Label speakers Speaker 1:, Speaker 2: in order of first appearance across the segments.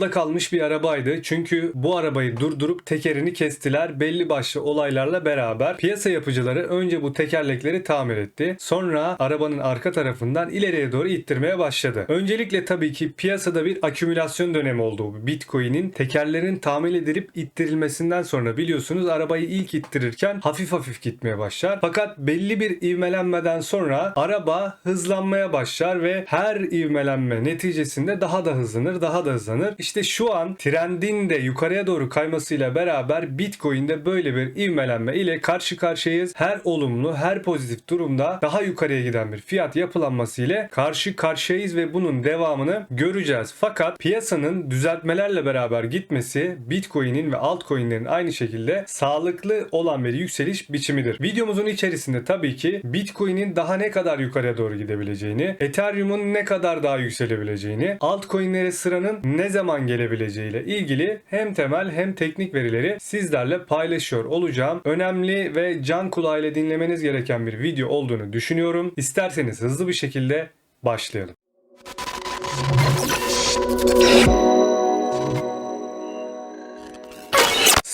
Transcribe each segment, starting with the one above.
Speaker 1: Yolda kalmış bir arabaydı. Çünkü bu arabayı durdurup tekerini kestiler belli başlı olaylarla beraber. Piyasa yapıcıları önce bu tekerlekleri tamir etti. Sonra arabanın arka tarafından ileriye doğru ittirmeye başladı. Öncelikle tabii ki piyasada bir akümülasyon dönemi oldu. Bitcoin'in tekerlerin tamir edilip ittirilmesinden sonra biliyorsunuz arabayı ilk ittirirken hafif hafif gitmeye başlar. Fakat belli bir ivmelenmeden sonra araba hızlanmaya başlar ve her ivmelenme neticesinde daha da hızlanır, daha da hızlanır. İşte şu an trendin de yukarıya doğru kaymasıyla beraber Bitcoin'de böyle bir ivmelenme ile karşı karşıyayız. Her olumlu, her pozitif durumda daha yukarıya giden bir fiyat yapılanması ile karşı karşıyayız ve bunun devamını göreceğiz. Fakat piyasanın düzeltmelerle beraber gitmesi Bitcoin'in ve altcoin'lerin aynı şekilde sağlıklı olan bir yükseliş biçimidir. Videomuzun içerisinde tabii ki Bitcoin'in daha ne kadar yukarıya doğru gidebileceğini, Ethereum'un ne kadar daha yükselebileceğini, altcoin'lere sıranın ne zaman gelebileceğiyle ilgili hem temel hem teknik verileri sizlerle paylaşıyor olacağım. Önemli ve can kulağıyla dinlemeniz gereken bir video olduğunu düşünüyorum. İsterseniz hızlı bir şekilde başlayalım.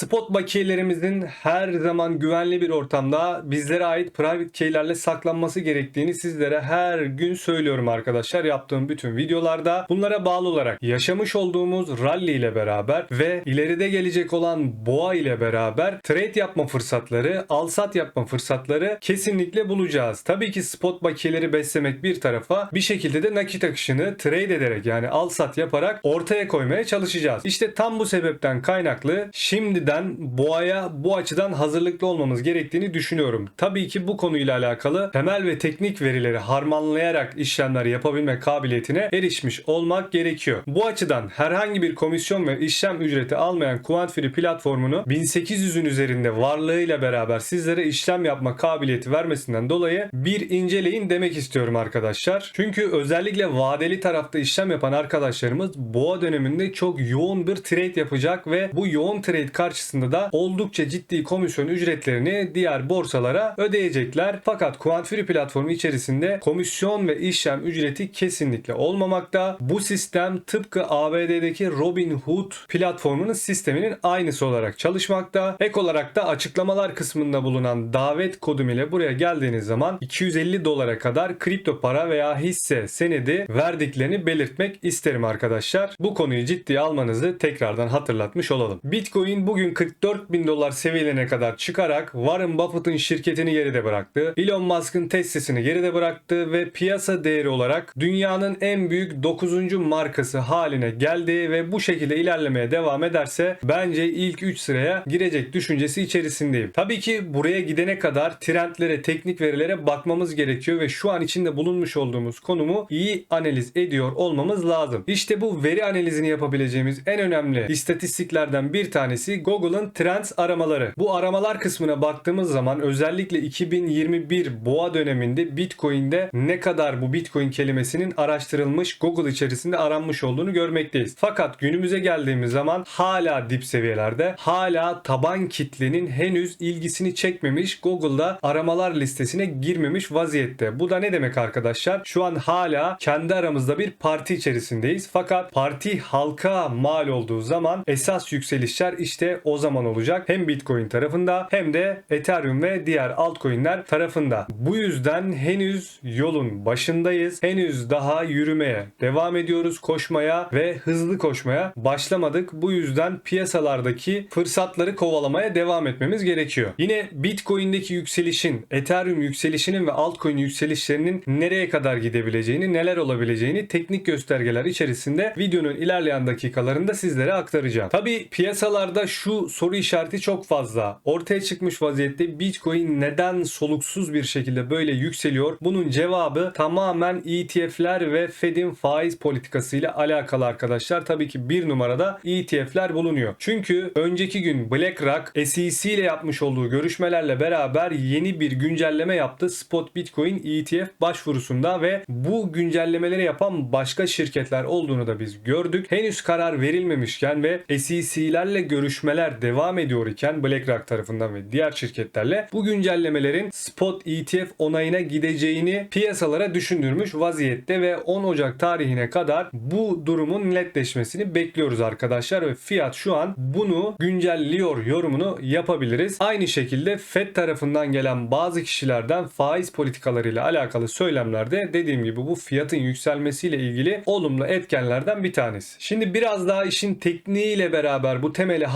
Speaker 1: Spot bakiyelerimizin her zaman güvenli bir ortamda bizlere ait private keylerle saklanması gerektiğini sizlere her gün söylüyorum arkadaşlar yaptığım bütün videolarda. Bunlara bağlı olarak yaşamış olduğumuz rally ile beraber ve ileride gelecek olan boğa ile beraber trade yapma fırsatları, alsat yapma fırsatları kesinlikle bulacağız. Tabii ki spot bakiyeleri beslemek bir tarafa bir şekilde de nakit akışını trade ederek yani alsat yaparak ortaya koymaya çalışacağız. İşte tam bu sebepten kaynaklı şimdiden boğaya bu açıdan hazırlıklı olmamız gerektiğini düşünüyorum. Tabii ki bu konuyla alakalı temel ve teknik verileri harmanlayarak işlemler yapabilme kabiliyetine erişmiş olmak gerekiyor. Bu açıdan herhangi bir komisyon ve işlem ücreti almayan Quantfree platformunu 1800'ün üzerinde varlığıyla beraber sizlere işlem yapma kabiliyeti vermesinden dolayı bir inceleyin demek istiyorum arkadaşlar. Çünkü özellikle vadeli tarafta işlem yapan arkadaşlarımız boğa döneminde çok yoğun bir trade yapacak ve bu yoğun trade karşısında da oldukça ciddi komisyon ücretlerini diğer borsalara ödeyecekler. Fakat Quantfree platformu içerisinde komisyon ve işlem ücreti kesinlikle olmamakta. Bu sistem tıpkı ABD'deki Robinhood platformunun sisteminin aynısı olarak çalışmakta. Ek olarak da açıklamalar kısmında bulunan davet kodum ile buraya geldiğiniz zaman 250 dolara kadar kripto para veya hisse senedi verdiklerini belirtmek isterim arkadaşlar. Bu konuyu ciddiye almanızı tekrardan hatırlatmış olalım. Bitcoin bugün 44 bin dolar seviyelerine kadar çıkarak Warren Buffett'ın şirketini geride bıraktı. Elon Musk'ın Tesla'sını geride bıraktı ve piyasa değeri olarak dünyanın en büyük 9. markası haline geldi ve bu şekilde ilerlemeye devam ederse bence ilk 3 sıraya girecek düşüncesi içerisindeyim. Tabii ki buraya gidene kadar trendlere, teknik verilere bakmamız gerekiyor ve şu an içinde bulunmuş olduğumuz konumu iyi analiz ediyor olmamız lazım. İşte bu veri analizini yapabileceğimiz en önemli istatistiklerden bir tanesi Google'ın Trends aramaları. Bu aramalar kısmına baktığımız zaman özellikle 2021 boğa döneminde Bitcoin'de ne kadar bu Bitcoin kelimesinin araştırılmış Google içerisinde aranmış olduğunu görmekteyiz. Fakat günümüze geldiğimiz zaman hala dip seviyelerde, hala taban kitlenin henüz ilgisini çekmemiş Google'da aramalar listesine girmemiş vaziyette. Bu da ne demek arkadaşlar? Şu an hala kendi aramızda bir parti içerisindeyiz. Fakat parti halka mal olduğu zaman esas yükselişler işte o zaman olacak. Hem Bitcoin tarafında hem de Ethereum ve diğer altcoin'ler tarafında. Bu yüzden henüz yolun başındayız. Henüz daha yürümeye devam ediyoruz, koşmaya ve hızlı koşmaya başlamadık. Bu yüzden piyasalardaki fırsatları kovalamaya devam etmemiz gerekiyor. Yine Bitcoin'deki yükselişin, Ethereum yükselişinin ve altcoin yükselişlerinin nereye kadar gidebileceğini, neler olabileceğini teknik göstergeler içerisinde videonun ilerleyen dakikalarında sizlere aktaracağım. Tabi piyasalarda şu soru işareti çok fazla. Ortaya çıkmış vaziyette Bitcoin neden soluksuz bir şekilde böyle yükseliyor? Bunun cevabı tamamen ETF'ler ve Fed'in faiz politikasıyla alakalı arkadaşlar. Tabii ki bir numarada ETF'ler bulunuyor. Çünkü önceki gün BlackRock SEC ile yapmış olduğu görüşmelerle beraber yeni bir güncelleme yaptı Spot Bitcoin ETF başvurusunda ve bu güncellemeleri yapan başka şirketler olduğunu da biz gördük. Henüz karar verilmemişken ve SEC'lerle görüşmeler devam ediyor iken BlackRock tarafından ve diğer şirketlerle bu güncellemelerin spot ETF onayına gideceğini piyasalara düşündürmüş vaziyette ve 10 Ocak tarihine kadar bu durumun netleşmesini bekliyoruz arkadaşlar ve fiyat şu an bunu güncelliyor yorumunu yapabiliriz. Aynı şekilde FED tarafından gelen bazı kişilerden faiz politikalarıyla alakalı söylemlerde dediğim gibi bu fiyatın yükselmesiyle ilgili olumlu etkenlerden bir tanesi. Şimdi biraz daha işin tekniğiyle beraber bu temeli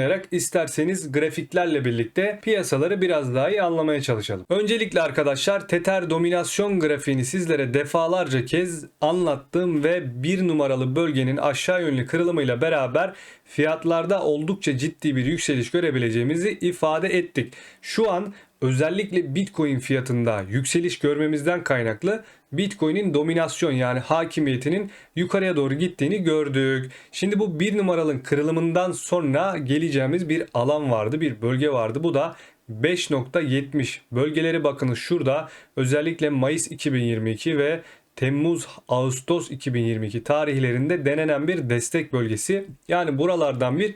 Speaker 1: harmanlayarak isterseniz grafiklerle birlikte piyasaları biraz daha iyi anlamaya çalışalım. Öncelikle arkadaşlar Tether dominasyon grafiğini sizlere defalarca kez anlattım ve bir numaralı bölgenin aşağı yönlü kırılımıyla beraber fiyatlarda oldukça ciddi bir yükseliş görebileceğimizi ifade ettik. Şu an özellikle Bitcoin fiyatında yükseliş görmemizden kaynaklı Bitcoin'in dominasyon yani hakimiyetinin yukarıya doğru gittiğini gördük. Şimdi bu bir numaralı kırılımından sonra geleceğimiz bir alan vardı, bir bölge vardı. Bu da 5.70 bölgeleri bakınız şurada özellikle Mayıs 2022 ve Temmuz Ağustos 2022 tarihlerinde denenen bir destek bölgesi. Yani buralardan bir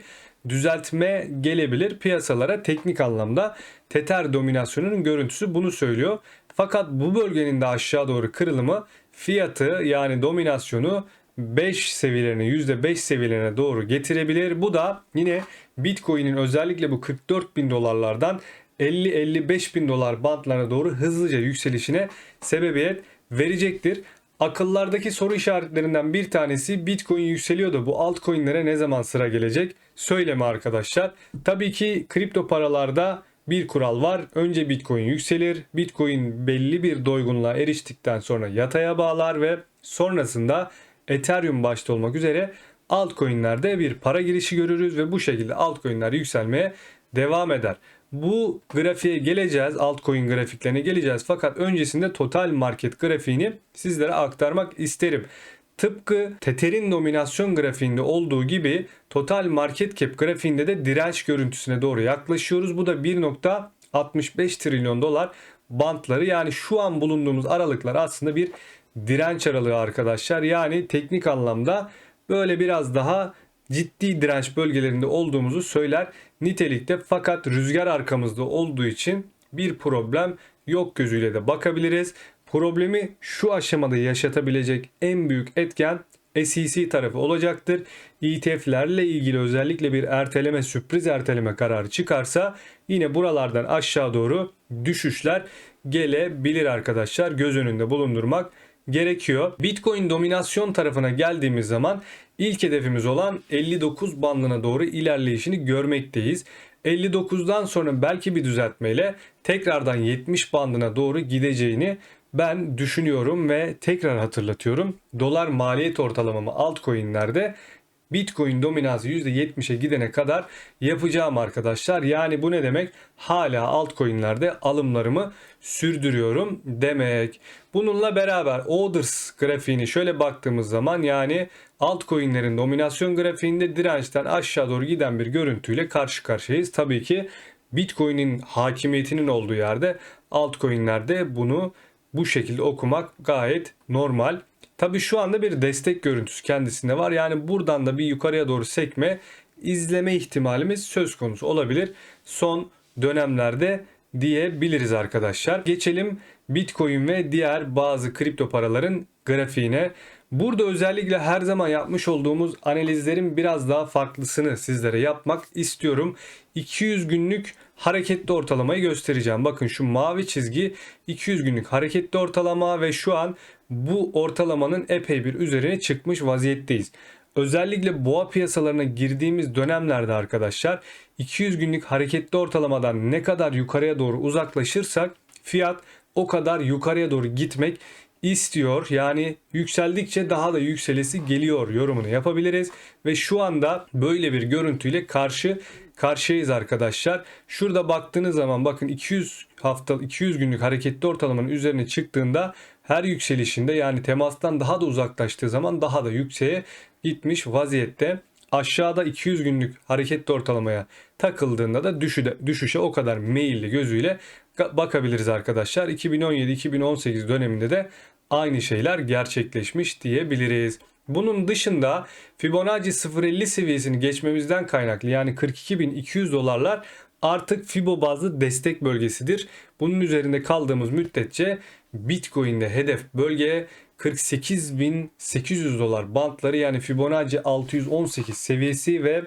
Speaker 1: düzeltme gelebilir piyasalara teknik anlamda. Tether dominasyonunun görüntüsü bunu söylüyor. Fakat bu bölgenin de aşağı doğru kırılımı fiyatı yani dominasyonu 5 seviyelerine %5 seviyelerine doğru getirebilir. Bu da yine Bitcoin'in özellikle bu 44 bin dolarlardan 50-55 bin dolar bantlarına doğru hızlıca yükselişine sebebiyet verecektir. Akıllardaki soru işaretlerinden bir tanesi Bitcoin yükseliyor da bu altcoin'lere ne zaman sıra gelecek? Söyleme arkadaşlar. Tabii ki kripto paralarda bir kural var. Önce Bitcoin yükselir. Bitcoin belli bir doygunluğa eriştikten sonra yataya bağlar ve sonrasında Ethereum başta olmak üzere altcoin'lerde bir para girişi görürüz ve bu şekilde altcoin'ler yükselmeye devam eder. Bu grafiğe geleceğiz. Altcoin grafiklerine geleceğiz. Fakat öncesinde total market grafiğini sizlere aktarmak isterim. Tıpkı Tether'in dominasyon grafiğinde olduğu gibi total market cap grafiğinde de direnç görüntüsüne doğru yaklaşıyoruz. Bu da 1.65 trilyon dolar bantları yani şu an bulunduğumuz aralıklar aslında bir direnç aralığı arkadaşlar. Yani teknik anlamda böyle biraz daha ciddi direnç bölgelerinde olduğumuzu söyler nitelikte fakat rüzgar arkamızda olduğu için bir problem yok gözüyle de bakabiliriz. Problemi şu aşamada yaşatabilecek en büyük etken SEC tarafı olacaktır. ETF'lerle ilgili özellikle bir erteleme sürpriz erteleme kararı çıkarsa yine buralardan aşağı doğru düşüşler gelebilir arkadaşlar. Göz önünde bulundurmak gerekiyor. Bitcoin dominasyon tarafına geldiğimiz zaman ilk hedefimiz olan 59 bandına doğru ilerleyişini görmekteyiz. 59'dan sonra belki bir düzeltmeyle tekrardan 70 bandına doğru gideceğini ben düşünüyorum ve tekrar hatırlatıyorum. Dolar maliyet ortalamamı altcoin'lerde Bitcoin dominansı %70'e gidene kadar yapacağım arkadaşlar. Yani bu ne demek? Hala altcoin'lerde alımlarımı sürdürüyorum demek. Bununla beraber orders grafiğini şöyle baktığımız zaman yani altcoin'lerin dominasyon grafiğinde dirençten aşağı doğru giden bir görüntüyle karşı karşıyayız. Tabii ki Bitcoin'in hakimiyetinin olduğu yerde altcoin'lerde bunu bu şekilde okumak gayet normal. Tabi şu anda bir destek görüntüsü kendisinde var. Yani buradan da bir yukarıya doğru sekme izleme ihtimalimiz söz konusu olabilir. Son dönemlerde diyebiliriz arkadaşlar. Geçelim Bitcoin ve diğer bazı kripto paraların grafiğine. Burada özellikle her zaman yapmış olduğumuz analizlerin biraz daha farklısını sizlere yapmak istiyorum. 200 günlük hareketli ortalamayı göstereceğim. Bakın şu mavi çizgi 200 günlük hareketli ortalama ve şu an bu ortalamanın epey bir üzerine çıkmış vaziyetteyiz. Özellikle boğa piyasalarına girdiğimiz dönemlerde arkadaşlar 200 günlük hareketli ortalamadan ne kadar yukarıya doğru uzaklaşırsak fiyat o kadar yukarıya doğru gitmek istiyor. Yani yükseldikçe daha da yükselesi geliyor yorumunu yapabiliriz. Ve şu anda böyle bir görüntüyle karşı karşıyayız arkadaşlar. Şurada baktığınız zaman bakın 200 hafta 200 günlük hareketli ortalamanın üzerine çıktığında her yükselişinde yani temastan daha da uzaklaştığı zaman daha da yükseğe gitmiş vaziyette. Aşağıda 200 günlük hareketli ortalamaya takıldığında da düşüşe, düşüşe o kadar meyilli gözüyle bakabiliriz arkadaşlar. 2017-2018 döneminde de aynı şeyler gerçekleşmiş diyebiliriz. Bunun dışında Fibonacci 0.50 seviyesini geçmemizden kaynaklı yani 42.200 dolarlar artık Fibo bazlı destek bölgesidir. Bunun üzerinde kaldığımız müddetçe Bitcoin'de hedef bölge 48.800 dolar bantları yani Fibonacci 618 seviyesi ve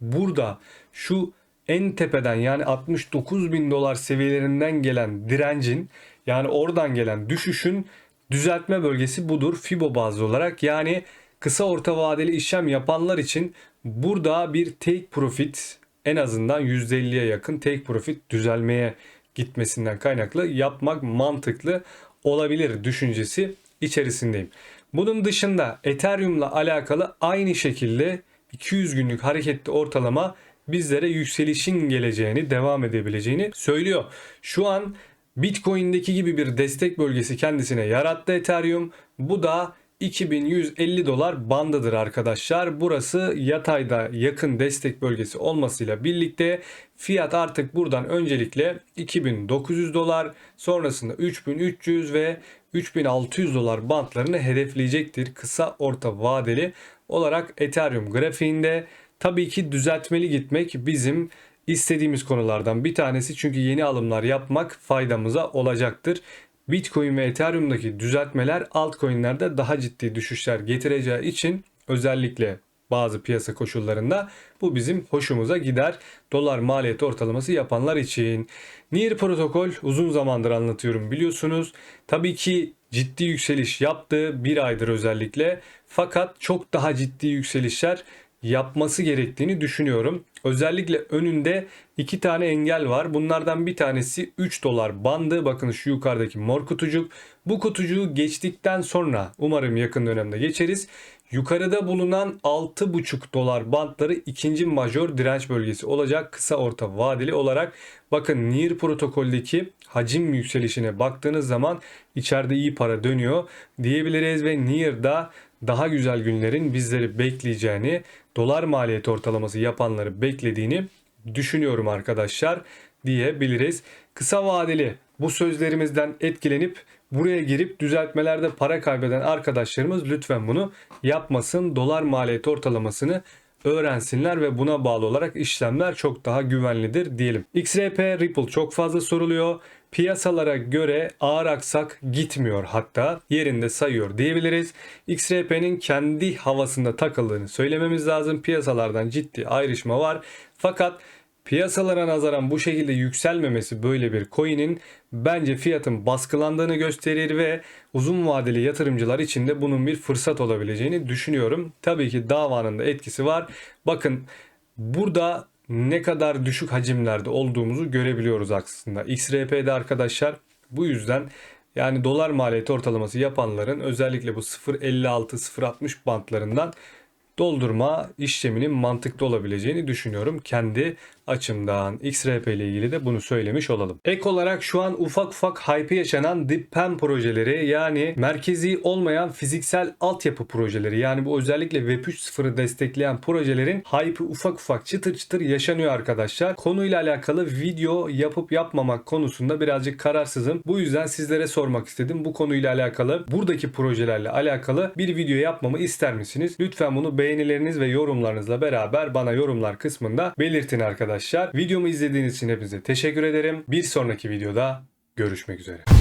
Speaker 1: burada şu en tepeden yani 69 bin dolar seviyelerinden gelen direncin yani oradan gelen düşüşün düzeltme bölgesi budur Fibo bazlı olarak. Yani kısa orta vadeli işlem yapanlar için burada bir take profit en azından %50'ye yakın take profit düzelmeye gitmesinden kaynaklı yapmak mantıklı olabilir düşüncesi içerisindeyim. Bunun dışında Ethereum'la alakalı aynı şekilde 200 günlük hareketli ortalama bizlere yükselişin geleceğini, devam edebileceğini söylüyor. Şu an Bitcoin'deki gibi bir destek bölgesi kendisine yarattı Ethereum. Bu da 2150 dolar bandıdır arkadaşlar. Burası yatayda yakın destek bölgesi olmasıyla birlikte fiyat artık buradan öncelikle 2900 dolar sonrasında 3300 ve 3600 dolar bantlarını hedefleyecektir kısa orta vadeli olarak Ethereum grafiğinde. Tabii ki düzeltmeli gitmek bizim istediğimiz konulardan bir tanesi çünkü yeni alımlar yapmak faydamıza olacaktır. Bitcoin ve Ethereum'daki düzeltmeler altcoin'lerde daha ciddi düşüşler getireceği için özellikle bazı piyasa koşullarında bu bizim hoşumuza gider. Dolar maliyeti ortalaması yapanlar için. Near protokol uzun zamandır anlatıyorum biliyorsunuz. Tabii ki ciddi yükseliş yaptı bir aydır özellikle. Fakat çok daha ciddi yükselişler yapması gerektiğini düşünüyorum. Özellikle önünde iki tane engel var. Bunlardan bir tanesi 3 dolar bandı. Bakın şu yukarıdaki mor kutucuk. Bu kutucuğu geçtikten sonra umarım yakın dönemde geçeriz. Yukarıda bulunan 6,5 dolar bantları ikinci majör direnç bölgesi olacak kısa orta vadeli olarak. Bakın NIR protokoldeki hacim yükselişine baktığınız zaman içeride iyi para dönüyor diyebiliriz ve NIR'da daha güzel günlerin bizleri bekleyeceğini, dolar maliyeti ortalaması yapanları beklediğini düşünüyorum arkadaşlar diyebiliriz. Kısa vadeli bu sözlerimizden etkilenip buraya girip düzeltmelerde para kaybeden arkadaşlarımız lütfen bunu yapmasın. Dolar maliyeti ortalamasını öğrensinler ve buna bağlı olarak işlemler çok daha güvenlidir diyelim. XRP Ripple çok fazla soruluyor. Piyasalara göre ağır aksak gitmiyor hatta yerinde sayıyor diyebiliriz. XRP'nin kendi havasında takıldığını söylememiz lazım. Piyasalardan ciddi ayrışma var. Fakat piyasalara nazaran bu şekilde yükselmemesi böyle bir coin'in bence fiyatın baskılandığını gösterir ve uzun vadeli yatırımcılar için de bunun bir fırsat olabileceğini düşünüyorum. Tabii ki davanın da etkisi var. Bakın burada ne kadar düşük hacimlerde olduğumuzu görebiliyoruz aslında. XRP'de arkadaşlar bu yüzden yani dolar maliyeti ortalaması yapanların özellikle bu 0.56-0.60 bantlarından doldurma işleminin mantıklı olabileceğini düşünüyorum kendi açımdan. XRP ile ilgili de bunu söylemiş olalım. Ek olarak şu an ufak ufak hype yaşanan DeepPen projeleri yani merkezi olmayan fiziksel altyapı projeleri yani bu özellikle Web 3.0'ı destekleyen projelerin hype ufak ufak çıtır çıtır yaşanıyor arkadaşlar. Konuyla alakalı video yapıp yapmamak konusunda birazcık kararsızım. Bu yüzden sizlere sormak istedim. Bu konuyla alakalı buradaki projelerle alakalı bir video yapmamı ister misiniz? Lütfen bunu beğenileriniz ve yorumlarınızla beraber bana yorumlar kısmında belirtin arkadaşlar. Videomu izlediğiniz için hepinize teşekkür ederim. Bir sonraki videoda görüşmek üzere.